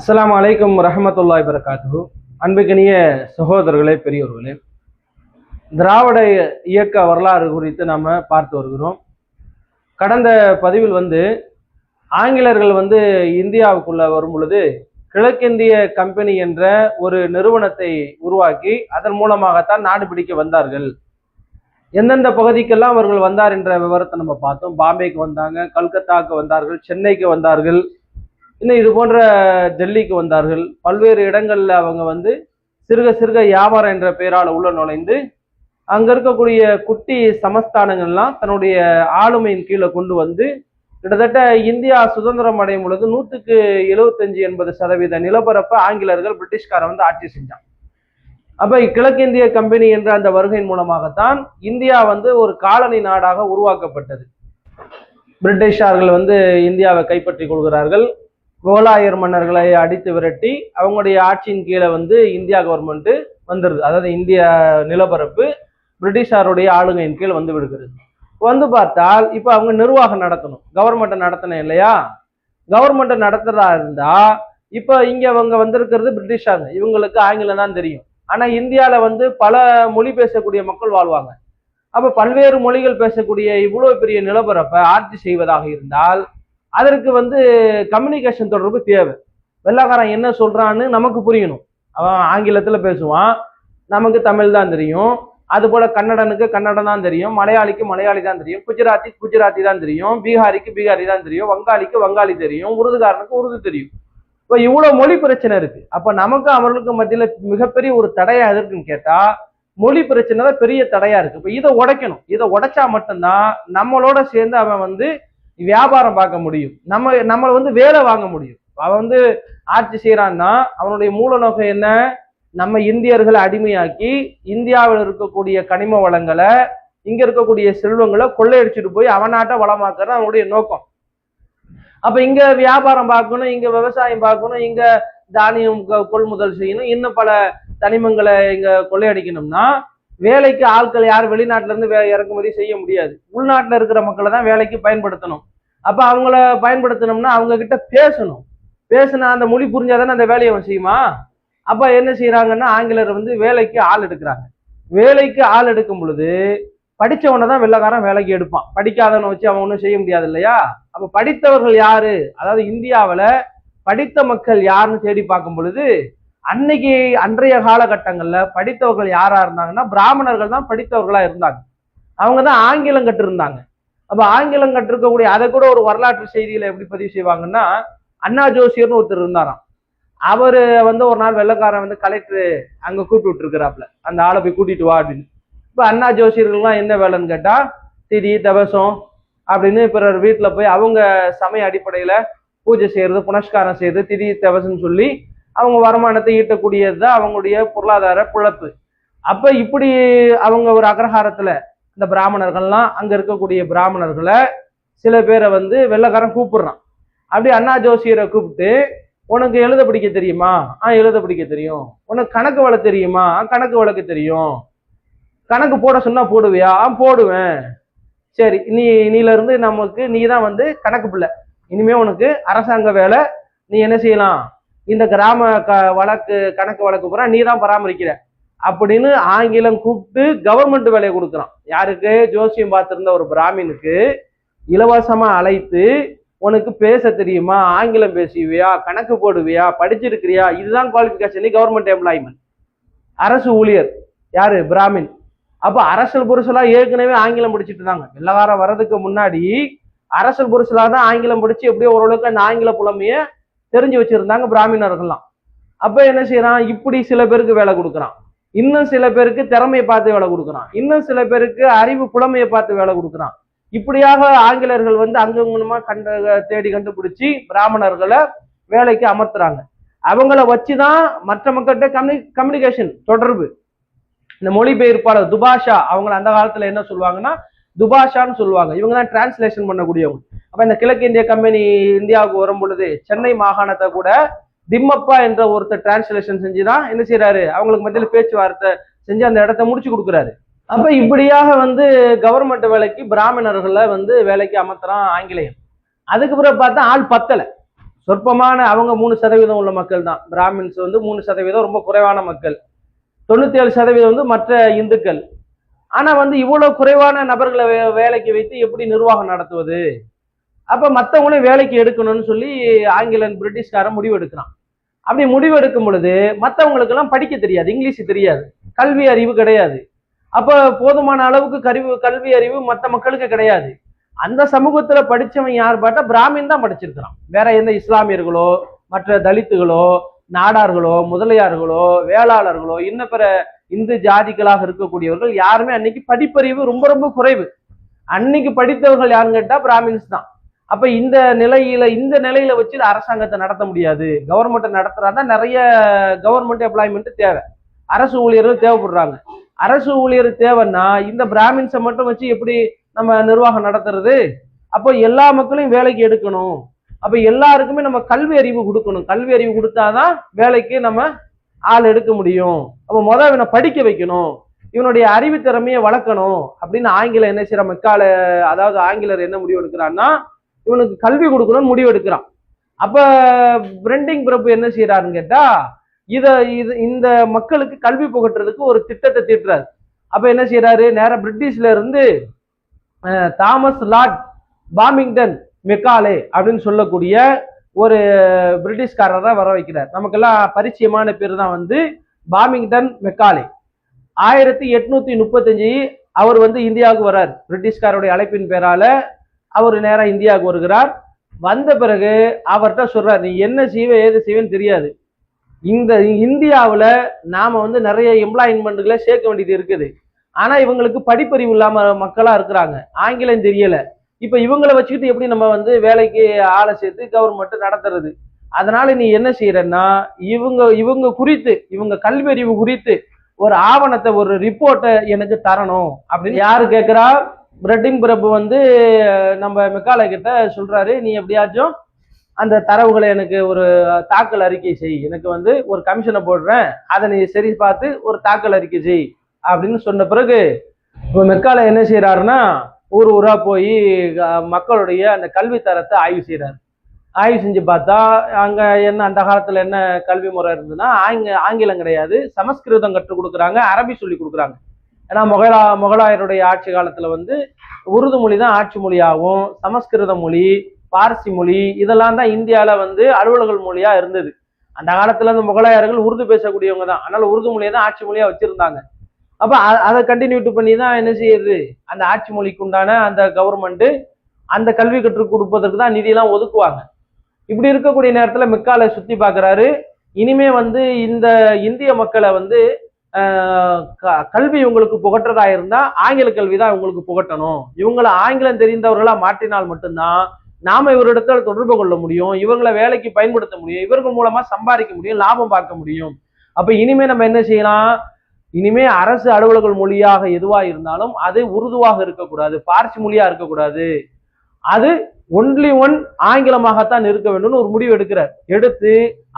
அஸ்லாம் அலைக்கும் ரஹமத்துல்லாய் வரகாத்து அன்புக்கினிய சகோதரர்களே பெரியோர்களே திராவிட இயக்க வரலாறு குறித்து நாம் பார்த்து வருகிறோம். கடந்த பதிவில் வந்து ஆங்கிலர்கள் வந்து இந்தியாவுக்குள்ள வரும் பொழுது கிழக்கிந்திய கம்பெனி என்ற ஒரு நிறுவனத்தை உருவாக்கி அதன் மூலமாகத்தான் நாடு பிடிக்க வந்தார்கள். எந்தெந்த பகுதிக்கெல்லாம் அவர்கள் வந்தார் என்ற விவரத்தை நம்ம பார்த்தோம். பாம்பேக்கு வந்தாங்க கல்கத்தாவுக்கு வந்தார்கள் சென்னைக்கு வந்தார்கள் இன்னும் இது போன்ற டெல்லிக்கு வந்தார்கள். பல்வேறு இடங்களில் அவங்க வந்து சிறுக சிறுக வியாபாரம் என்ற பெயரால் உள்ள நுழைந்து அங்கே இருக்கக்கூடிய குட்டி சமஸ்தானங்கள்லாம் தன்னுடைய ஆளுமையின் கீழே கொண்டு வந்து கிட்டத்தட்ட இந்தியா சுதந்திரம் அடையும் பொழுது நூற்றுக்கு எழுபத்தஞ்சு எண்பது சதவீத நிலப்பரப்பை ஆங்கிலர்கள் பிரிட்டிஷ்காரை வந்து ஆட்சி செஞ்சான். அப்போ கிழக்கிந்திய கம்பெனி என்ற அந்த வருகையின் மூலமாகத்தான் இந்தியா வந்து ஒரு காலனி நாடாக உருவாக்கப்பட்டது. பிரிட்டிஷார்கள் வந்து இந்தியாவை கைப்பற்றி கொள்கிறார்கள். முகலாயர் மன்னர்களை அடித்து விரட்டி அவங்களுடைய ஆட்சியின் கீழே வந்து இந்தியா கவர்மெண்ட்டு வந்துடுது அதாவது இந்திய நிலப்பரப்பு பிரிட்டிஷாருடைய ஆளுங்கையின் கீழ் வந்து விடுகிறது. வந்து பார்த்தால் இப்போ அவங்க நிர்வாகம் நடத்தணும். கவர்மெண்ட்டை நடத்தணும் இல்லையா? கவர்மெண்ட்டை நடத்துறதா இருந்தால் இப்போ இங்கே அவங்க வந்திருக்கிறது பிரிட்டிஷாங்க. இவங்களுக்கு ஆங்கிலம் தான் தெரியும். ஆனால் இந்தியாவில் வந்து பல மொழி பேசக்கூடிய மக்கள் வாழ்வாங்க. அப்போ பல்வேறு மொழிகள் பேசக்கூடிய இவ்வளோ பெரிய நிலப்பரப்பை ஆட்சி செய்வதாக இருந்தால் அதற்கு வந்து கம்யூனிகேஷன் தொடர்பு தேவை. வெள்ளாக்காரன் என்ன சொல்றான்னு நமக்கு புரியணும். அவன் ஆங்கிலத்துல பேசுவான். நமக்கு தமிழ் தான் தெரியும். அது போல கன்னடனுக்கு கன்னடம் தான் தெரியும். மலையாளிக்கு மலையாளி தான் தெரியும். குஜராத்தி குஜராத்தி தான் தெரியும். பீகாரிக்கு பீகாரி தான் தெரியும். வங்காளிக்கு வங்காளி தெரியும். உருதுகாரனுக்கு உருது தெரியும். இப்போ இவ்வளோ மொழி பிரச்சனை இருக்கு. அப்போ நமக்கும் அவர்களுக்கும் மத்தியில் மிகப்பெரிய ஒரு தடையா இருக்குன்னு கேட்டா மொழி பிரச்சனை தான் பெரிய தடையா இருக்கு. இப்போ இதை உடைக்கணும். இதை உடைச்சா மட்டும்தான் நம்மளோட சேர்ந்து அவன் வந்து வியாபாரம் பார்க்க முடியும். நம்ம நம்மளை வந்து வேலை வாங்க முடியும். அவன் வந்து ஆட்சி செய்யறான்னா அவனுடைய மூல நோக்கம் என்ன? நம்ம இந்தியர்களை அடிமையாக்கி இந்தியாவில் இருக்கக்கூடிய கனிம வளங்களை இங்க இருக்கக்கூடிய செல்வங்களை கொள்ளையடிச்சிட்டு போய் அவனாட்ட வளமாக்குறது அவனுடைய நோக்கம். அப்ப இங்க வியாபாரம் பார்க்கணும் இங்க விவசாயம் பார்க்கணும் இங்க தானியம் கொள்முதல் செய்யணும் இன்னும் பல தனிமங்களை இங்க கொள்ளையடிக்கணும்னா வேலைக்கு ஆட்கள் யார் வெளிநாட்டுல இருந்து வே- இறக்குமதி செய்ய முடியாது. உள்நாட்டுல இருக்கிற மக்களை தான் வேலைக்கு பயன்படுத்தணும். அப்போ அவங்கள பயன்படுத்தணும்னா அவங்க கிட்ட பேசணும். பேசினா அந்த மொழி புரிஞ்சாதானே அந்த வேலையை அவன் செய்யுமா? அப்போ என்ன செய்கிறாங்கன்னா ஆங்கிலர் வந்து வேலைக்கு ஆள் எடுக்கிறாங்க. வேலைக்கு ஆள் எடுக்கும் பொழுது படித்தவனை தான் வெள்ளக்காரன் வேலைக்கு எடுப்பான். படிக்காதவனை வச்சு அவன் ஒன்றும் செய்ய முடியாது இல்லையா? அப்போ படித்தவர்கள் யாரு? அதாவது இந்தியாவில் படித்த மக்கள் யாருன்னு தேடி பார்க்கும் பொழுது அன்னைக்கு அன்றைய காலகட்டங்களில் படித்தவர்கள் யாரா இருந்தாங்கன்னா பிராமணர்கள் தான் படித்தவர்களா இருந்தாங்க. அவங்க தான் ஆங்கிலம் கட்டிருந்தாங்க அப்ப ஆங்கிலம் கற்றுக்கக்கூடிய அதை கூட ஒரு வரலாற்று செய்தியில எப்படி பதிவு செய்வாங்கன்னா அண்ணா ஜோசியர்னு ஒருத்தர் இருந்தாராம். அவரு வந்து ஒரு நாள் வெள்ளக்காரன் வந்து கலெக்டர் அங்க கூப்பிட்டு விட்டுருக்கிறாப்ல அந்த ஆளை போய் கூட்டிட்டு வா அப்படின்னு. இப்ப அண்ணா ஜோசியர்கள்லாம் என்ன வேலைன்னு கேட்டா திதி தவசம் அப்படின்னு பிறர் வீட்டுல போய் அவங்க சமய அடிப்படையில பூஜை செய்யறது புனஸ்காரம் செய்யறது திதி தவசம்னு சொல்லி அவங்க வருமானத்தை ஈட்டக்கூடியது தான் அவங்களுடைய பொருளாதார பிழப்பு. அப்ப இப்படி அவங்க ஒரு அக்ரஹாரத்துல இந்த பிராமணர்கள்லாம் அங்கே இருக்கக்கூடிய பிராமணர்களை சில பேரை வந்து வெள்ளைக்காரன் கூப்பிடுறான். அப்படி அண்ணா ஜோசியரை கூப்பிட்டு உனக்கு எழுத பிடிக்க தெரியுமா? ஆ எழுத பிடிக்க தெரியும். உனக்கு கணக்கு வழக்கு தெரியுமா? கணக்கு வழக்கு தெரியும். கணக்கு போட சொன்னா போடுவியா? ஆ போடுவேன். சரி நீ நீல இருந்து நமக்கு நீ தான் வந்து கணக்கு பிள்ளை. இனிமே உனக்கு அரசாங்க வேலை. நீ என்ன செய்யலாம்? இந்த கிராம க வழக்கு கணக்கு வழக்கு பூரா நீ தான் பராமரிக்கிற. அப்படின்னு ஆங்கிலம் கூப்பிட்டு கவர்மெண்ட் வேலையை கொடுக்குறான். யாருக்கு? ஜோசியம் பார்த்துருந்த ஒரு பிராமினுக்கு இலவசமா அழைத்து உனக்கு பேச தெரியுமா? ஆங்கிலம் பேசுவியா? கணக்கு போடுவியா? படிச்சிருக்கிறியா? இதுதான் குவாலிஃபிகேஷன் கவர்மெண்ட் எம்ப்ளாய்மெண்ட் அரசு ஊழியர். யாரு? பிராமின். அப்போ அரசல் புருஷலா ஏற்கனவே ஆங்கிலம் படிச்சுட்டு இருந்தாங்க. வெள்ளக்காரன் வர்றதுக்கு முன்னாடி அரசல் புருஷலா தான் ஆங்கிலம் படிச்சு எப்படியோ ஓரளவுக்கு அந்த ஆங்கில புலமைய தெரிஞ்சு வச்சிருந்தாங்க பிராமணர்கள்லாம் அப்போ என்ன செய்யறான்? இப்படி சில பேருக்கு வேலை கொடுக்குறான். இன்னும் சில பேருக்கு திறமையை பார்த்து வேலை கொடுக்குறான். இன்னும் சில பேருக்கு அறிவு புலமையை பார்த்து வேலை கொடுக்குறான். இப்படியாக ஆங்கிலேயர்கள் வந்து அங்கங்கமா கண்ட தேடி கண்டுபிடிச்சி பிராமணர்களை வேலைக்கு அமர்த்துறாங்க. அவங்கள வச்சுதான் மற்ற மக்கள்கிட்ட கம்யூனி கம்யூனிகேஷன் தொடர்பு. இந்த மொழிபெயர்ப்பாளர் துபாஷா அவங்கள அந்த காலத்துல என்ன சொல்லுவாங்கன்னா துபாஷான்னு சொல்லுவாங்க. இவங்க தான் டிரான்ஸ்லேஷன் பண்ணக்கூடியவங்க. அப்ப இந்த கிழக்கு இந்திய கம்பெனி இந்தியாவுக்கு வரும் பொழுது சென்னை மாகாணத்தை கூட திம்மப்பா என்ற ஒருத்தர் டிரான்ஸ்லேஷன் செஞ்சுதான் என்ன செய்யறாரு அவங்களுக்கு மத்தியில பேச்சுவார்த்தை செஞ்சு அந்த இடத்த முடிச்சு கொடுக்குறாரு. அப்ப இப்படியாக வந்து கவர்மெண்ட் வேலைக்கு பிராமணர்களை வந்து வேலைக்கு அமர்த்துறான் ஆங்கிலேயம் அதுக்கு பிறகு பார்த்தா ஆள் பத்தலை. சொற்பமான அவங்க மூணு சதவீதம் உள்ள மக்கள் தான். பிராமின்ஸ் வந்து மூணு சதவீதம் ரொம்ப குறைவான மக்கள். தொண்ணூத்தி ஏழு சதவீதம் வந்து மற்ற இந்துக்கள். ஆனா வந்து இவ்வளவு குறைவான நபர்களை வேலைக்கு வைத்து எப்படி நிர்வாகம் நடத்துவது? அப்ப மத்தவங்களையும் வேலைக்கு எடுக்கணும்னு சொல்லி ஆங்கிலன் பிரிட்டிஷ்காரன் முடிவு எடுக்கிறான் அப்படி முடிவு எடுக்கும் பொழுது மற்றவங்களுக்கு எல்லாம் படிக்க தெரியாது இங்கிலீஷ் தெரியாது கல்வி அறிவு கிடையாது. அப்ப போதுமான அளவுக்கு கருவி கல்வி அறிவு மற்ற மக்களுக்கு கிடையாது. அந்த சமூகத்துல படிச்சவன் யார் பார்த்தா பிராமின் தான் படிச்சிருக்கிறான். வேற எந்த இஸ்லாமியர்களோ மற்ற தலித்துகளோ நாடார்களோ முதலியார்களோ வேளாளர்களோ இன்ன பிற இந்து ஜாதிகளாக இருக்கக்கூடியவர்கள் யாருமே அன்னைக்கு படிப்பறிவு ரொம்ப ரொம்ப குறைவு. அன்னைக்கு படித்தவர்கள் யாருன்னு கேட்டா பிராமின்ஸ் தான். அப்ப இந்த நிலையில இந்த நிலையில வச்சு அரசாங்கத்தை நடத்த முடியாது. கவர்மெண்ட் நடத்துறாதான் நிறைய கவர்மெண்ட் எம்ப்ளாய்மெண்ட் தேவை. அரசு ஊழியர்கள் தேவைப்படுறாங்க. அரசு ஊழியர் தேவைன்னா இந்த பிராமின்ஸை மட்டும் வச்சு எப்படி நம்ம நிர்வாகம் நடத்துறது? அப்போ எல்லா மக்களையும் வேலைக்கு எடுக்கணும். அப்ப எல்லாருக்குமே நம்ம கல்வி அறிவு கொடுக்கணும். கல்வி அறிவு கொடுத்தாதான் வேலைக்கு நம்ம ஆள் எடுக்க முடியும். அப்ப முதல் இவனை படிக்க வைக்கணும். இவனுடைய அறிவு திறமையை வளர்க்கணும். அப்படின்னு ஆங்கிலம் என்ன செய்யற மக்கால அதாவது ஆங்கிலர் என்ன முடிவு எடுக்கிறான்னா இவனுக்கு கல்வி கொடுக்கணும்னு முடிவு எடுக்கிறான் அப்ப பிரெண்டிங் பிரபு என்ன செய்யறாருன்னு கேட்டா இதை இது இந்த மக்களுக்கு கல்வி புகட்டுறதுக்கு ஒரு திட்டத்தை தீட்டுறாரு. அப்ப என்ன செய்யறாரு நேராக பிரிட்டிஷ்ல இருந்து தாமஸ் லார்ட் பாமிங்டன் மெக்காலே அப்படின்னு சொல்லக்கூடிய ஒரு பிரிட்டிஷ்காரரை வர வைக்கிறார். நமக்கெல்லாம் பரிச்சயமான பேர் தான் வந்து பாமிங்டன் மெக்காலே. ஆயிரத்தி எட்நூத்தி முப்பத்தஞ்சு அவர் வந்து இந்தியாவுக்கு வரார் பிரிட்டிஷ்காரருடைய அழைப்பின் பேரால அவர் நேரா இந்தியாவுக்கு வருகிறார். வந்த பிறகு அவர்கிட்ட சொல்றார் நீ என்ன செய்வ ஏது செய்வேன்னு தெரியாது. இந்த இந்தியாவில் நாம வந்து நிறைய எம்ப்ளாய்மெண்ட்டுகளை சேர்க்க வேண்டியது இருக்குது. ஆனா இவங்களுக்கு படிப்பறிவு இல்லாம மக்களா இருக்கிறாங்க. ஆங்கிலம் தெரியல. இப்ப இவங்களை வச்சுக்கிட்டு எப்படி நம்ம வந்து வேலைக்கு ஆளை சேர்த்து கவர்மெண்ட் நடத்துறது? அதனால நீ என்ன செய்யறன்னா இவங்க இவங்க குறித்து இவங்க கல்வியறிவு குறித்து ஒரு ஆவணத்தை ஒரு ரிப்போர்ட்டை எனக்கு தரணும். அப்படின்னு யாரு கேட்கிறா? பிரெட்டிங் பிரபு வந்து நம்ம மிக்காலை கிட்ட சொல்றாரு நீ எப்படியாச்சும் அந்த தரவுகளை எனக்கு ஒரு தாக்கல் அறிக்கை செய். எனக்கு வந்து ஒரு கமிஷனை போடுறேன். அதை நீ சரி பார்த்து ஒரு தாக்கல் அறிக்கை செய். அப்படின்னு சொன்ன பிறகு இப்போ மெக்காலை என்ன செய்யறாருன்னா ஊர் ஊரா போய் மக்களுடைய அந்த கல்வி தரத்தை ஆய்வு செய்றாரு. ஆய்வு செஞ்சு பார்த்தா அங்க என்ன அந்த காலத்துல என்ன கல்வி முறை இருந்ததுன்னா ஆங்க ஆங்கிலம் கிடையாது சமஸ்கிருதம் கற்றுக் கொடுக்குறாங்க அரபி சொல்லி கொடுக்குறாங்க. ஏன்னா முகலா முகலாயருடைய ஆட்சி காலத்தில் வந்து உருது மொழி தான் ஆட்சி மொழியாகும் சமஸ்கிருத மொழி பார்சி மொழி இதெல்லாம் தான் இந்தியாவில் வந்து அலுவலர்கள் மொழியாக இருந்தது. அந்த காலத்துல அந்த முகலாயர்கள் உருது பேசக்கூடியவங்க தான். அதனால உருது மொழியை தான் ஆட்சி மொழியா வச்சிருந்தாங்க. அப்ப அதை கண்டினியூட்டு பண்ணி தான் என்ன செய்யுது? அந்த ஆட்சி மொழிக்கு உண்டான அந்த கவர்மெண்ட் அந்த கல்வி கற்றுக் கொடுப்பதற்கு தான் நிதியெல்லாம் ஒதுக்குவாங்க. இப்படி இருக்கக்கூடிய நேரத்துல மிக்காலை சுத்தி பார்க்குறாரு இனிமே வந்து இந்த இந்திய மக்களை வந்து கல்வி இவங்களுக்கு புகட்டுறதா இருந்தா ஆங்கில கல்வி தான் இவங்களுக்கு புகட்டணும். இவங்களை ஆங்கிலம் தெரிந்தவர்களா மாற்றினால் மட்டும்தான் நாம இவரிடத்தில் தொடர்பு கொள்ள முடியும் இவங்களை வேலைக்கு பயன்படுத்த முடியும் இவர்கள் மூலமா சம்பாதிக்க முடியும் லாபம் பார்க்க முடியும். அப்ப இனிமே நம்ம என்ன செய்யலாம்? இனிமே அரசு அலுவலக மொழியாக எதுவா இருந்தாலும் அது உருதுவாக இருக்கக்கூடாது பார்சி மொழியா இருக்கக்கூடாது. அது ஒன்லி ஒன் ஆங்கிலமாகத்தான் இருக்க வேண்டும்னு ஒரு முடிவு எடுக்கிறார். எடுத்து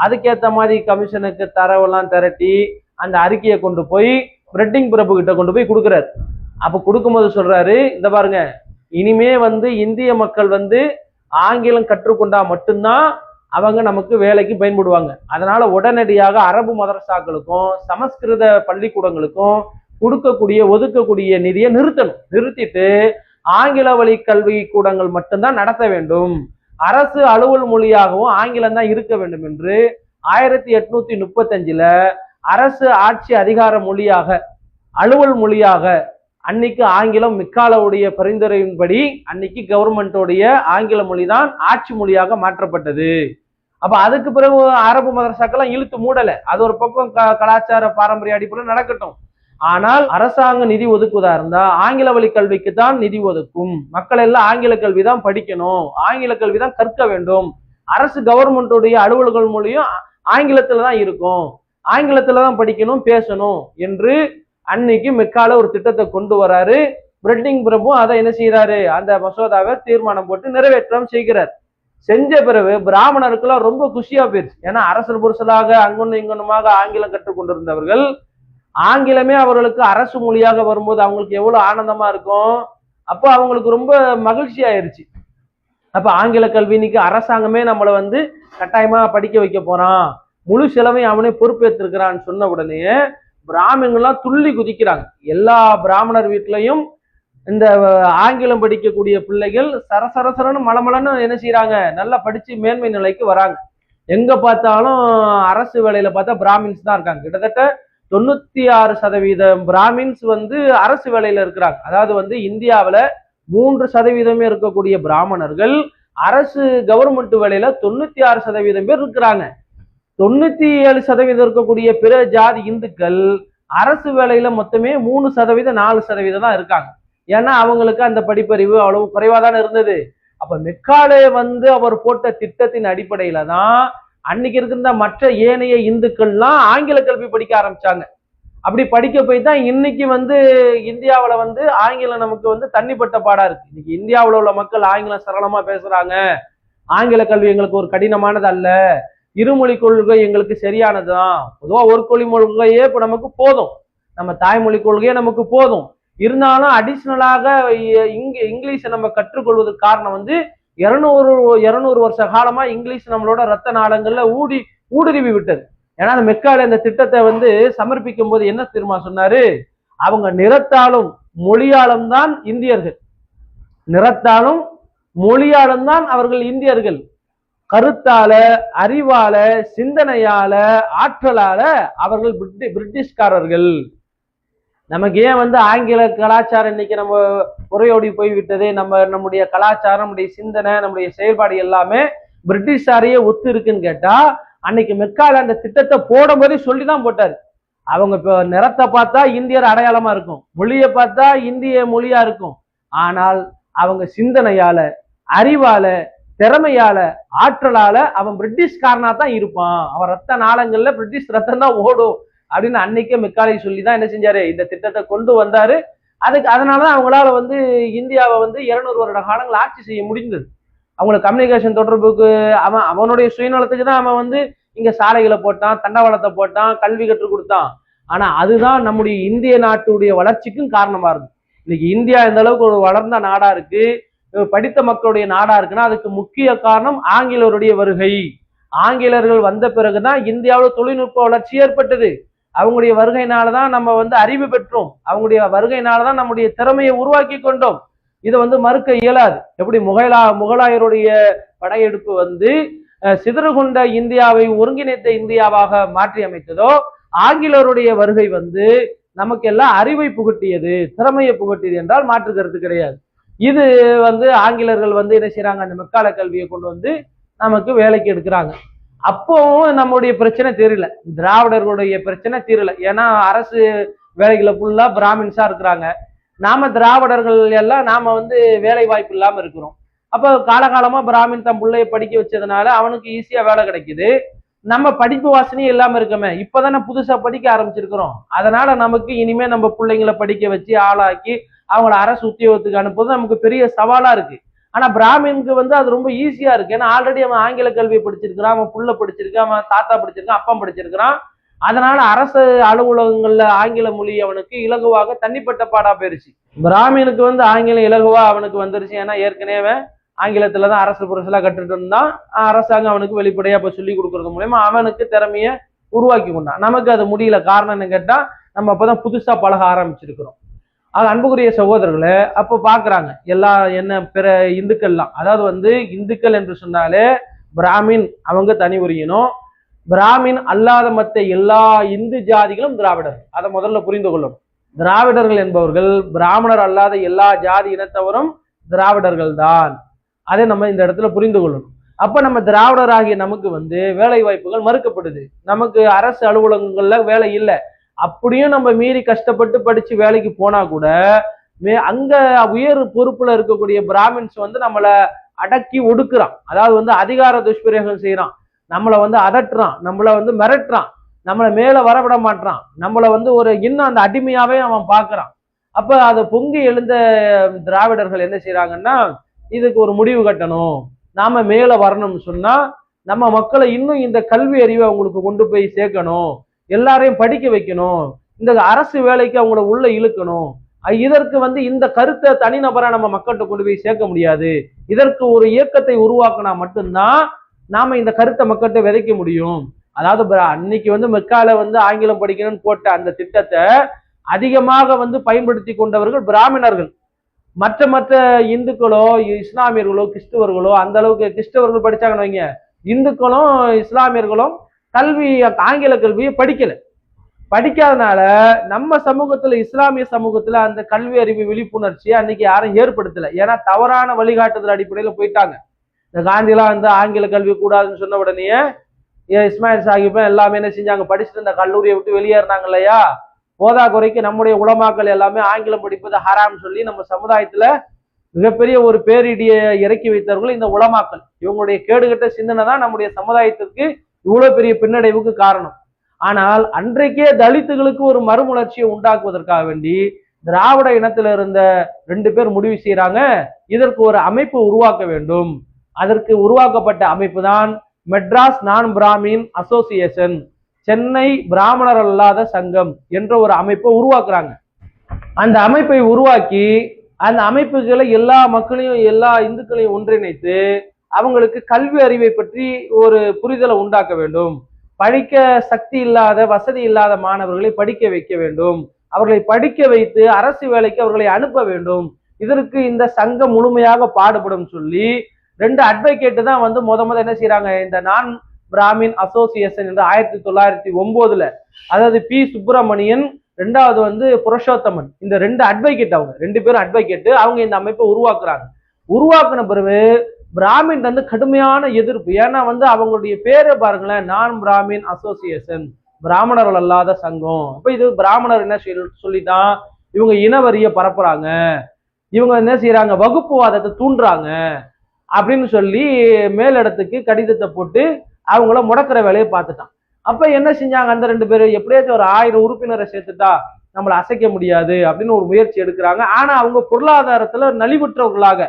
அதுக்கேற்ற மாதிரி கமிஷனுக்கு தரவெல்லாம் திரட்டி அந்த அறிக்கையை கொண்டு போய் பிரெட்டிங் பிரபு கிட்ட கொண்டு போய் கொடுக்குறாரு. அப்போ கொடுக்கும்போது சொல்றாரு இந்த பாருங்க இனிமே வந்து இந்திய மக்கள் வந்து ஆங்கிலம் கற்றுக்கொண்டா மட்டும்தான் அவங்க நமக்கு வேலைக்கு பயன்படுவாங்க. அதனால உடனடியாக அரபு மதரசாக்களுக்கும் சமஸ்கிருத பள்ளிக்கூடங்களுக்கும் கொடுக்கக்கூடிய ஒதுக்கக்கூடிய நிதியை நிறுத்தணும். நிறுத்திட்டு ஆங்கில வழி கல்வி கூடங்கள் மட்டும்தான் நடத்த வேண்டும். அரசு அலுவல் மொழியாகவும் ஆங்கிலம் தான் இருக்க வேண்டும் என்று ஆயிரத்தி எட்நூத்தி முப்பத்தஞ்சுல அரசு ஆட்சி அதிகார மொழியாக அலுவல் மொழியாக அன்னைக்கு ஆங்கிலம் மிக்காலவுடைய பரிந்துரையின்படி அன்னைக்கு கவர்மெண்டோடைய ஆங்கில மொழி தான் ஆட்சி மொழியாக மாற்றப்பட்டது. அப்ப அதுக்கு பிறகு அரபு மதரசாக்கெல்லாம் இழுத்து மூடல. அது ஒரு பக்கம் க- கலாச்சார பாரம்பரிய அடிப்படையில் நடக்கட்டும். ஆனால் அரசாங்க நிதி ஒதுக்குவதா இருந்தா ஆங்கில வழி கல்விக்கு தான் நிதி ஒதுக்கும். மக்கள் எல்லாம் ஆங்கில கல்வி தான் படிக்கணும். ஆங்கில கல்வி தான் கற்க வேண்டும். அரசு கவர்மெண்ட்டுடைய அலுவல்கள் மொழியும் ஆங்கிலத்தில் ஆங்கிலத்துல தான் இருக்கும். ஆங்கிலத்துல தான் படிக்கணும் பேசணும் என்று அன்னைக்கு மெக்கால ஒரு திட்டத்தை கொண்டு வராரு. பிரெட்டிங் பிரபு அதை என்ன செய்யறாரு அந்த மசோதாவை தீர்மானம் போட்டு நிறைவேற்றம் செய்கிறார். செஞ்ச பிறகு பிராமணருக்கெல்லாம் ரொம்ப குஷியா போயிருச்சு. ஏன்னா அரசு புருஷனாக அங்கொன்னு இங்கொன்னுமாக ஆங்கிலம் கற்றுக்கொண்டிருந்தவர்கள் ஆங்கிலமே அவர்களுக்கு அரசு மொழியாக வரும்போது அவங்களுக்கு எவ்வளவு ஆனந்தமா இருக்கும். அப்போ அவங்களுக்கு ரொம்ப மகிழ்ச்சி ஆயிருச்சு. அப்ப ஆங்கில கல்வி இன்னைக்கு அரசாங்கமே நம்மளை வந்து கட்டாயமா படிக்க வைக்க போறான். முழு செலவையும் அவனே பொறுப்பேற்றிருக்கிறான்னு சொன்ன உடனே பிராமணங்கள்லாம் துள்ளி குதிக்கிறாங்க. எல்லா பிராமணர் வீட்லையும் இந்த ஆங்கிலம் படிக்கக்கூடிய பிள்ளைகள் சரசரசரன்னு மலமலன்னு என்ன செய்யறாங்க நல்லா படிச்சு மேன்மை நிலைக்கு வராங்க. எங்க பார்த்தாலும் அரசு வேலையில பார்த்தா பிராமின்ஸ் தான் இருக்காங்க. கிட்டத்தட்ட தொண்ணூத்தி ஆறு சதவீதம் பிராமின்ஸ் வந்து அரசு வேலையில இருக்கிறாங்க. அதாவது வந்து இந்தியாவில மூன்று சதவீதமே இருக்கக்கூடிய பிராமணர்கள் அரசு கவர்மெண்ட் வேலையில தொண்ணூத்தி ஆறு சதவீதம் பேர் இருக்கிறாங்க. தொண்ணூத்தி ஏழு சதவீதம் இருக்கக்கூடிய பிற ஜாதி இந்துக்கள் அரசு வேலையில மொத்தமே மூணு சதவீதம் நாலு சதவீதம் தான் இருக்காங்க. ஏன்னா அவங்களுக்கு அந்த படிப்பறிவு அவ்வளவு குறைவா தானே இருந்தது. அப்ப மெக்காலே வந்து அவர் போட்ட திட்டத்தின் அடிப்படையில தான் அன்னைக்கு இருக்கிற மற்ற ஏனைய இந்துக்கள்லாம் ஆங்கில கல்வி படிக்க ஆரம்பிச்சாங்க. அப்படி படிக்க போய் தான் இன்னைக்கு வந்து இந்தியாவில் வந்து ஆங்கிலம் நமக்கு வந்து தண்ணிப்பட்ட பாடா இருக்கு. இன்னைக்கு இந்தியாவில் உள்ள மக்கள் ஆங்கிலம் சரளமா பேசுறாங்க. ஆங்கில கல்வி எங்களுக்கு ஒரு கடினமானது அல்ல இருமொழி கொள்கை எங்களுக்கு சரியானதுதான். பொதுவாக ஒரு கொழி கொள்கையே இப்போ நமக்கு போதும். நம்ம தாய்மொழி கொள்கையே நமக்கு போதும். இருந்தாலும் அடிஷ்னலாக இங்க இங்கிலீஷை நம்ம கற்றுக்கொள்வதற்கு காரணம் வந்து இருநூறு இருநூறு வருஷ காலமா இங்கிலீஷ் நம்மளோட ரத்த நாடங்களில் ஊடி ஊடுருவி விட்டது. ஏன்னா அந்த மெக்கால இந்த திட்டத்தை வந்து சமர்ப்பிக்கும் போது என்ன திருமா சொன்னாரு? அவங்க நிறத்தாலும் மொழியாலும் தான் இந்தியர்கள். நிறத்தாலும் மொழியாலும் தான் அவர்கள் இந்தியர்கள். கருத்தால அறிவால சிந்தனையால ஆற்றலால அவர்கள் பிரிட்டி பிரிட்டிஷ்காரர்கள். நமக்கு ஏன் வந்து ஆங்கில கலாச்சாரம் இன்னைக்கு நம்ம உரையோடி போய்விட்டது? நம்ம நம்முடைய கலாச்சாரம் நம்முடைய சிந்தனை நம்முடைய செயல்பாடு எல்லாமே பிரிட்டிஷாரையே ஒத்து இருக்குன்னு கேட்டா அன்னைக்கு மெக்கால அந்த திட்டத்தை போடும்போதே சொல்லி தான் போட்டாரு. அவங்க இப்போ நிறத்தை பார்த்தா இந்தியர் அடையாளமா இருக்கும். மொழியை பார்த்தா இந்திய மொழியா இருக்கும். ஆனால் அவங்க சிந்தனையால அறிவால திறமையால ஆற்றலால அவன் பிரிட்டிஷ்காரனா தான் இருப்பான். அவன் ரத்த நாளங்கள்ல பிரிட்டிஷ் ரத்தம் தான் ஓடும் அப்படின்னு அன்னைக்கே மிக்காலை சொல்லி தான் என்ன செஞ்சாரு? இந்த திட்டத்தை கொண்டு வந்தாரு. அதுக்கு அதனாலதான் அவங்களால வந்து இந்தியாவை வந்து இருநூறு வருட காலங்கள் ஆட்சி செய்ய முடிந்தது. அவங்களுக்கு கம்யூனிகேஷன் தொடர்புக்கு அவன் அவனுடைய சுயநலத்துக்கு தான் அவன் வந்து இங்க சாலைகளை போட்டான் தண்டவாளத்தை போட்டான் கல்வி கற்றுக் கொடுத்தான். ஆனா அதுதான் நம்முடைய இந்திய நாட்டுடைய வளர்ச்சிக்கும் காரணமா இருக்கு இன்னைக்கு இந்தியா இந்த அளவுக்கு ஒரு வளர்ந்த நாடா இருக்கு. படித்த மக்களுடைய நாடா இருக்குன்னா அதுக்கு முக்கிய காரணம் ஆங்கிலருடைய வருகை. ஆங்கிலேயர்கள் வந்த பிறகுதான் இந்தியாவில் தொழில்நுட்ப வளர்ச்சி ஏற்பட்டது. அவங்களுடைய வருகையினாலதான் நம்ம வந்து அறிவு பெற்றோம். அவங்களுடைய வருகையினாலதான் நம்முடைய திறமையை உருவாக்கி கொண்டோம். இதை வந்து மறுக்க இயலாது. எப்படி முகலா முகலாயருடைய படையெடுப்பு வந்து சிதறுகொண்ட இந்தியாவை ஒருங்கிணைத்த இந்தியாவாக மாற்றி அமைத்ததோ ஆங்கிலருடைய வருகை வந்து நமக்கெல்லாம் அறிவை புகட்டியது திறமையை புகட்டியது என்றால் மாற்று கருத்து கிடையாது. இது வந்து ஆங்கிலர்கள் வந்து என்ன செய்யறாங்க அந்த மெக்கால கல்வியை கொண்டு வந்து நமக்கு வேலைக்கு எடுக்கிறாங்க. அப்போவும் நம்முடைய பிரச்சனை தெரியல திராவிடர்களுடைய பிரச்சனை தெரியல ஏன்னா அரசு வேலைகளை ஃபுல்லா பிராமின்ஸா இருக்கிறாங்க. நாம திராவிடர்கள் எல்லாம் நாம வந்து வேலை வாய்ப்பு இல்லாம இருக்கிறோம். அப்போ காலகாலமா பிராமின் தன் பிள்ளைய படிக்க வச்சதுனால அவனுக்கு ஈஸியா வேலை கிடைக்குது. நம்ம படிப்பு வாசனையும் இல்லாம இருக்கமே. இப்பதானே புதுசா படிக்க ஆரம்பிச்சிருக்கிறோம். அதனால நமக்கு இனிமே நம்ம பிள்ளைங்களை படிக்க வச்சு ஆளாக்கி அவங்கள அரசு உத்தியோகத்துக்கு அனுப்புவது நமக்கு பெரிய சவாலாக இருக்கு. ஆனால் பிராமினுக்கு வந்து அது ரொம்ப ஈஸியாக இருக்கு. ஏன்னா ஆல்ரெடி அவன் ஆங்கில கல்வி படிச்சிருக்கிறான் அவன் புள்ள படிச்சிருக்கான் அவன் தாத்தா படிச்சிருக்கான் அப்பா படிச்சிருக்கிறான். அதனால அரசு அலுவலகங்கள்ல ஆங்கில மொழி அவனுக்கு இலகுவாக தனிப்பட்ட பாடா போயிருச்சு. பிராமினுக்கு வந்து ஆங்கிலம் இலகுவா அவனுக்கு வந்துருச்சு. ஏன்னா ஏற்கனவே ஆங்கிலத்துல தான் அரசு புரசலாக கட்டுட்டு இருந்தான். அரசாங்கம் அவனுக்கு வெளிப்படையா இப்போ சொல்லி கொடுக்கறது மூலயமா அவனுக்கு திறமைய உருவாக்கி கொண்டான். நமக்கு அது முடியல. காரணம் என்ன கேட்டா நம்ம அப்பதான் புதுசா பழக ஆரம்பிச்சிருக்கிறோம். அது அன்புக்குரிய சகோதரர்களை அப்போ பார்க்குறாங்க எல்லா என்ன பிற இந்துக்கள்லாம். அதாவது வந்து இந்துக்கள் என்று சொன்னாலே பிராமின் அவங்க தனி உரியணும் பிராமின் அல்லாத மற்ற எல்லா இந்து ஜாதிகளும் திராவிடர். அதை முதல்ல புரிந்து கொள்ளணும். திராவிடர்கள் என்பவர்கள் பிராமணர் அல்லாத எல்லா ஜாதி இனத்தவரும் திராவிடர்கள் தான் அதை நம்ம இந்த இடத்துல புரிந்து கொள்ளணும். அப்ப நம்ம திராவிடராகிய நமக்கு வந்து வேலை வாய்ப்புகள் மறுக்கப்படுது. நமக்கு அரசு அலுவலகங்கள்ல வேலை இல்லை. அப்படியும் நம்ம மீறி கஷ்டப்பட்டு படிச்சு வேலைக்கு போனா கூட மே அங்க உயர் பொறுப்புல இருக்கக்கூடிய பிராமின்ஸ் வந்து நம்மள அடக்கி ஒடுக்குறான். அதாவது வந்து அதிகார துஷ்பிரயோகம் செய்யறான் நம்மளை வந்து அதட்டுறான். நம்மளை வந்து மிரட்டுறான். நம்மளை மேல வரவிட மாட்டான் நம்மளை வந்து ஒரு இன்னும் அந்த அடிமையாவே அவன் பாக்குறான். அப்ப அதை பொங்கி எழுந்த திராவிடர்கள் என்ன செய்யறாங்கன்னா இதுக்கு ஒரு முடிவு கட்டணும். நாம மேல வரணும்னு சொன்னா நம்ம மக்களை இன்னும் இந்த கல்வி அறிவை அவங்களுக்கு கொண்டு போய் சேர்க்கணும். எல்லாரையும் படிக்க வைக்கணும். இந்த அரசு வேலைக்கு அவங்கள உள்ள இழுக்கணும். இதற்கு வந்து இந்த கருத்தை தனிநபரா நம்ம மக்கள்கிட்ட கொண்டு போய் சேர்க்க முடியாது. இதற்கு ஒரு இயக்கத்தை உருவாக்கினா மட்டும்தான் நாம இந்த கருத்தை மக்கள்கிட்ட விதைக்க முடியும். அதாவது அன்னைக்கு வந்து மெக்கால வந்து ஆங்கிலம் படிக்கணும்னு போட்ட அந்த திட்டத்தை அதிகமாக வந்து பயன்படுத்தி கொண்டவர்கள் பிராமணர்கள். மற்ற மற்ற இந்துக்களோ இஸ்லாமியர்களோ கிறிஸ்துவர்களோ அந்த அளவுக்கு கிறிஸ்தவர்கள் படிச்சாங்கன்னு வைங்க. இந்துக்களும் இஸ்லாமியர்களும் கல்வி ஆங்கில கல்வியை படிக்கல. படிக்காதனால நம்ம சமூகத்துல இஸ்லாமிய சமூகத்துல அந்த கல்வி அறிவு விழிப்புணர்ச்சியை அன்னைக்கு யாரும் ஏற்படுத்தல. ஏன்னா தவறான வழிகாட்டுதல் அடிப்படையில போயிட்டாங்க. இந்த காந்திலாம் வந்து ஆங்கில கல்வி கூடாதுன்னு சொன்ன உடனே இஸ்மாயில் சாஹிப்பும் எல்லாமே என்ன செஞ்சாங்க? படிச்சுட்டு இந்த கல்லூரியை விட்டு வெளியேறினாங்க இல்லையா? போதா குறைக்கு நம்முடைய உலமாக்கள் எல்லாமே ஆங்கிலம் படிப்பது ஹராம் சொல்லி நம்ம சமுதாயத்துல மிகப்பெரிய ஒரு பேரிடியை இறக்கி வைத்தவர்கள் இந்த உலமாக்கள். இவங்களுடைய கேடுகட்ட சிந்தனை தான் நம்முடைய சமுதாயத்திற்கு இவ்வளவு பெரிய பின்னடைவுக்கு காரணம். ஆனால் அன்றைக்கே தலித்துகளுக்கு ஒரு மறுமலர்ச்சியை உண்டாக்குவதற்காக வேண்டி திராவிட இனத்துல இருந்த ரெண்டு பேர் முடிவு செய்யறாங்க இதற்கு ஒரு அமைப்பு உருவாக்க வேண்டும். அதற்கு உருவாக்கப்பட்ட அமைப்பு தான் மெட்ராஸ் நான் பிராமின் அசோசியேஷன். சென்னை பிராமணர் அல்லாத சங்கம் என்ற ஒரு அமைப்பை உருவாக்குறாங்க. அந்த அமைப்பை உருவாக்கி அந்த அமைப்புகளை எல்லா மக்களையும் எல்லா இந்துக்களையும் ஒன்றிணைத்து அவங்களுக்கு கல்வி அறிவை பற்றி ஒரு புரிதலை உண்டாக்க வேண்டும். படிக்க சக்தி இல்லாத வசதி இல்லாத மாணவர்களை படிக்க வைக்க வேண்டும். அவர்களை படிக்க வைத்து அரசு வேலைக்கு அவர்களை அனுப்ப வேண்டும். இதற்கு இந்த சங்கம் முழுமையாக பாடுபடும் சொல்லி ரெண்டு அட்வொகேட்டு தான் வந்து முத முத என்ன செய்யறாங்க இந்த நான் பிராமின் அசோசியேஷன் என்று ஆயிரத்தி தொள்ளாயிரத்தி ஒன்பதுல அதாவது பி. சுப்பிரமணியன் ரெண்டாவது வந்து புருஷோத்தமன் இந்த ரெண்டு அட்வொகேட் அவங்க ரெண்டு பேரும் அட்வொகேட் அவங்க இந்த அமைப்பை உருவாக்குறாங்க. உருவாக்குன பிறகு பிராமின் வந்து கடுமையான எதிர்ப்பு. ஏன்னா வந்து அவங்களுடைய பேரை பாருங்களேன் நான் பிராமின் அசோசியேஷன் பிராமணர்கள் அல்லாத சங்கம். அப்ப இது பிராமணர் என்ன சொல்லி- சொல்லிதான் இவங்க இனவரிய பரப்புறாங்க. இவங்க என்ன செய்யறாங்க வகுப்புவாதத்தை தூண்டுறாங்க. அப்படின்னு சொல்லி மேலிடத்துக்கு கடிதத்தை போட்டு அவங்கள முடக்கிற வேலையை பார்த்துட்டான். அப்ப என்ன செஞ்சாங்க? அந்த ரெண்டு பேரும் எப்படியாச்சும் ஒரு ஆயிரம் உறுப்பினரை சேர்த்துட்டா நம்மளை அசைக்க முடியாது அப்படின்னு ஒரு முயற்சி எடுக்கிறாங்க. ஆனா அவங்க பொருளாதாரத்துல நலிவுற்றவர்களாக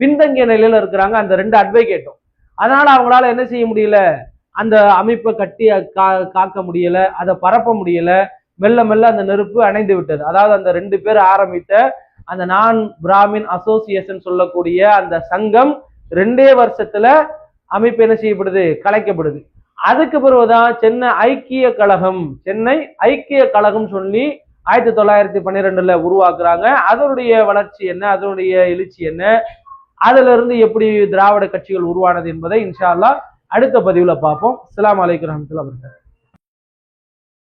பின்தங்கிய நிலையில இருக்கிறாங்க அந்த ரெண்டு அட்வொகேட்டும் அதனால அவங்களால என்ன செய்ய முடியல? அந்த அமைப்பை கட்டி கா- காக்க முடியல. அதை பரப்ப முடியல. மெல்ல மெல்ல அந்த நெருப்பு அணைந்து விட்டது. அதாவது அந்த ரெண்டு பேர் ஆரம்பித்த அந்த நான் பிராமின் அசோசியேஷன் சொல்லக்கூடிய அந்த சங்கம் ரெண்டே வருஷத்துல அமைப்பு என்ன செய்யப்படுது? கலைக்கப்படுது. அதுக்கு பிறகுதான் சென்னை ஐக்கிய கழகம் சென்னை ஐக்கிய கழகம் சொல்லி ஆயிரத்தி தொள்ளாயிரத்தி பன்னிரெண்டுல உருவாக்குறாங்க. அதனுடைய வளர்ச்சி என்ன? அதனுடைய எழுச்சி என்ன? அதுல இருந்து எப்படி திராவிட கட்சிகள் உருவானது என்பதை இன்ஷா அல்லா அடுத்த பதிவுல பார்ப்போம். அஸ்ஸலாமு அலைக்கு வரஹ்மத்துல்லாஹி வபரகாத்துஹு.